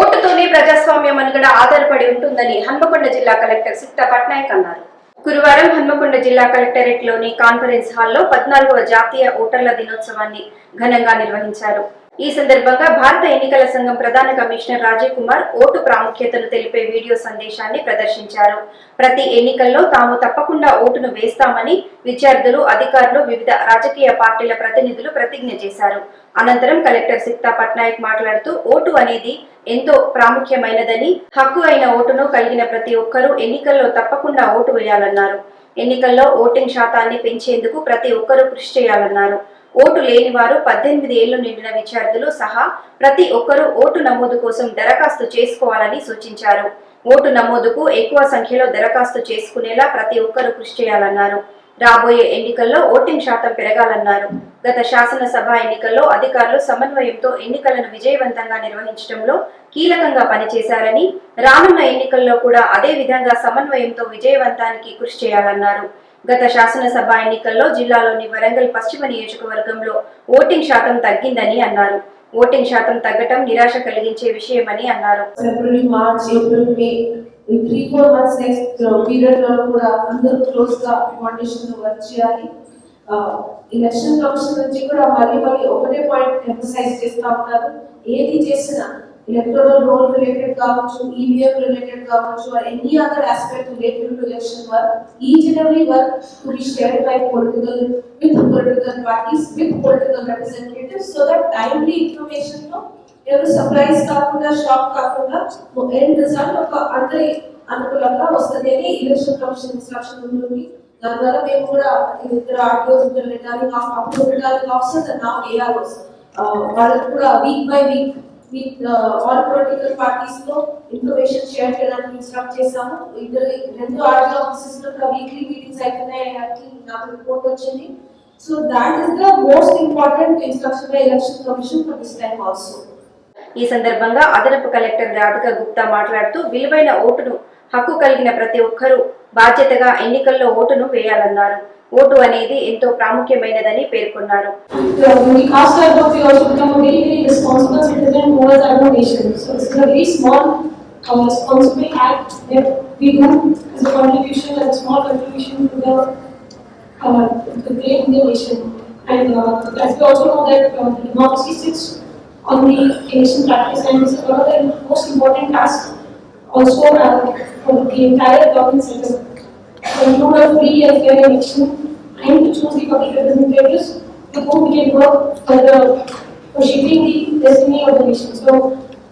ఓటుతోనే ప్రజాస్వామ్యం అనుగడ ఆధారపడి ఉంటుందని హన్మకొండ జిల్లా కలెక్టర్ సిక్తా పట్నాయక్ అన్నారు. గురువారం హన్మకొండ జిల్లా కలెక్టరేట్లోని కాన్ఫరెన్స్ హాల్లో పద్నాలుగవ జాతీయ ఓటర్ల దినోత్సవాన్ని ఘనంగా నిర్వహించారు. ఈ సందర్భంగా భారత ఎన్నికల సంఘం ప్రధాన కమిషనర్ రాజీవ్ కుమార్ ఓటు ప్రాముఖ్యతను తెలిపే వీడియో సందేశాన్ని ప్రదర్శించారు. ప్రతి ఎన్నికల్లో తాము తప్పకుండా ఓటును వేస్తామని విద్యార్థులు అధికారులు వివిధ రాజకీయ పార్టీల ప్రతినిధులు ప్రతిజ్ఞ చేశారు. అనంతరం కలెక్టర్ సిక్తా పట్నాయక్ మాట్లాడుతూ ఓటు అనేది ఎంతో ప్రాముఖ్యమైనదని హక్కు అయిన ఓటును కలిగిన ప్రతి ఒక్కరూ ఎన్నికల్లో తప్పకుండా ఓటు వేయాలన్నారు. ఎన్నికల్లో ఓటింగ్ శాతాన్ని పెంచేందుకు ప్రతి ఒక్కరూ కృషి చేయాలన్నారు. ఓటు లేని వారు పద్దెనిమిది ఏళ్ళు నిండిన విద్యార్థులు సహా ప్రతి ఒక్కరూ ఓటు నమోదు కోసం దరఖాస్తు చేసుకోవాలని సూచించారు. ఓటు నమోదుకు ఎక్కువ సంఖ్యలో దరఖాస్తు చేసుకునేలా ప్రతి ఒక్కరూ కృషి చేయాలన్నారు. రాబోయే ఎన్నికల్లో ఓటింగ్ శాతం పెరగాలన్నారు. గత శాసనసభ ఎన్నికల్లో అధికారులు సమన్వయంతో ఎన్నికలను విజయవంతంగా నిర్వహించడంలో కీలకంగా పనిచేశారని రానున్న ఎన్నికల్లో కూడా అదే విధంగా సమన్వయంతో విజయవంతానికి కృషి చేయాలన్నారు. గత శాసనసభ ఎన్నికల్లో జిల్లాలోని వరంగల్ పశ్చిమ నియోజకవర్గంలో ఓటింగ్ శాతం తగ్గిందని అన్నారు. ఓటింగ్ శాతం తగ్గటం నిరాశ కలిగించే విషయమని అన్నారు. ఫిబ్రవరి మార్చ్ ఏప్రిల్ మే ఈ త్రీ ఫోర్ మంత్స్ నెక్స్ట్ పీరియడ్లో కూడా అందరూ క్లోజ్గా ఫౌండేషన్ వర్క్ చేయాలి. Uh, ఎలక్షన్ కమిషన్ నుంచి కూడా మళ్ళీ మళ్ళీ ఒకటే పాయింట్ ఎంఫసైజ్ చేస్తా ఉన్నారు. ఏది చేసినా ఎలక్టోరల్ రోల్ రిలేటెడ్ కావచ్చు ఈవీఎం రిలేటెడ్ కావచ్చు any other aspect related to election work each and every work to be shared by political with political parties with political representatives so that timely ఇన్ఫర్మేషన్లో ఎవరు surprise కాకుండా shock కాకుండా end result ఒక అందరి అనుకూలంగా వస్తుంది అని election commission instruction ఉంటుంది. దానివల్ల మేము కూడా ఇద్దరు ఆర్టీఓస్ రిటర్నింగ్ ఆఫ్ అప్పుడు రిటర్నింగ్ ఆఫీసర్స్ అండ్ నా ఏఆర్ఓస్ వాళ్ళకి కూడా week by week with all political పార్టీస్తో information share చేయడానికి ఇన్స్ట్రక్ట్ చేశాము. ఇద్దరు రెండు ఆర్టీఓ ఆఫీసెస్లో వీక్లీ మీటింగ్స్ అవుతున్నాయి అని నాకు రిపోర్ట్ వచ్చింది. So that is the most important instruction by election commission for this time also ఈ సందర్భంగా అదనపు కలెక్టర్ రాధిక గుప్తా మాట్లాడుతూ విలువైన ఓటును హక్కు కలిగిన ప్రతి ఒక్కరూ బాధ్యతగా ఎన్నికల్లో ఓటును వేయాలన్నారు. ఓటు అనేది ఎంతో ప్రాముఖ్యమైనదని పేర్కొన్నారు So when we cast our vote, we also become a very, very responsible citizen towards our nation. So this is a very small, uh, responsible act that we do as a contribution, as a small contribution to the, uh, the great Indian nation. And uh, as we also know that uh, the democracy sits on the election practice and this is one of the most important tasks also uh, for the entire government sector. To include a free and fair election and to choose the public representatives with whom we can work for the, for shaping the destiny of the nation. So,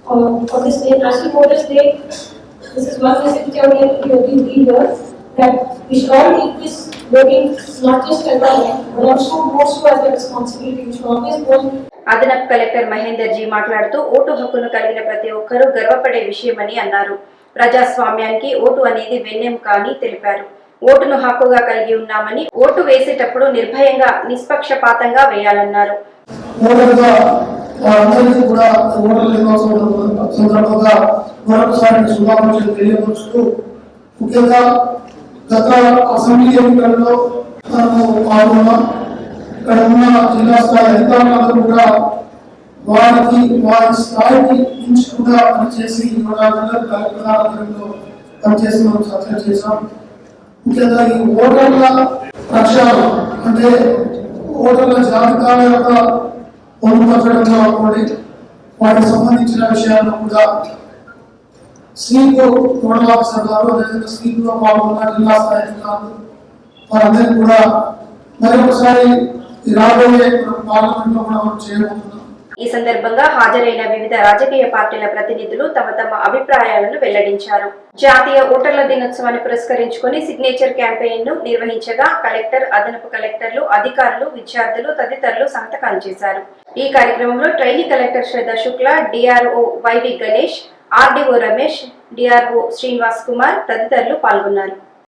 uh, for this day, National Voters Day, this is one message which I would like to give here, that we should all take this voting not just as a right, but also also as a responsibility. We should always vote అదనపు collector Mahender ji మాట్లాడుతూ vote హక్కును కలిగిన ప్రతి ఒక్కరూ గర్వపడే విషయమని అన్నారు ప్రజాస్వామ్యానికి ఓటు అనేది వెన్నెముక అని తెలిపారు ఓటును హక్కుగా కలిగి ఉన్నామని ఓటు వేసేటప్పుడు నిర్భయంగా నిష్పక్షపాతంగా వేయాలన్నారు. వారందరికీ కూడా ఓటర్ల దినోత్సవం సందర్భంగా మరొకసారి శుభాకాంక్షలు తెలియపరుస్తూ ముఖ్యంగా గత అసెంబ్లీ ఎన్నికల్లో మనము పాల్గొన్నాం ఇక్కడ ఉన్న జిల్లా స్థాయి అధికారులందరూ కూడా వారికి వారి స్థాయికి మించి కూడా పనిచేసి కూడా ప్రధానంలో పనిచేసి మనం చర్చ చేశాం. ముఖ్యంగా ఈ ఓటర్ల ప్రక్షాళన అంటే ఓటర్ల జాబితాల యొక్క పొందుపరచడంలో ఒకటి వాటికి సంబంధించిన విషయాలను కూడా స్వీప్ నోడల్ ఆఫీసర్ గారు అదేవిధంగా స్వీప్లో పాల్గొన్న జిల్లా స్థాయి అధికారులు వారందరికీ కూడా మరొకసారి రాబోయే పార్లమెంట్లో కూడా మనం చేయబోతున్నాం. ఈ సందర్భంగా హాజరైన వివిధ రాజకీయ పార్టీల ప్రతినిధులు తమ తమ అభిప్రాయాలను వెల్లడించారు. జాతీయ ఓటర్ల దినోత్సవాన్ని పురస్కరించుకొని సిగ్నేచర్ క్యాంపెయిన్ను నిర్వహించగా కలెక్టర్ అదనపు కలెక్టర్లు అధికారులు విద్యార్థులు తదితరులు సంతకాలు చేశారు. ఈ కార్యక్రమంలో trainee collector Shraddha Shukla DRO YV Ganesh RDO Ramesh DRO Srinivas Kumar తదితరులు పాల్గొన్నారు.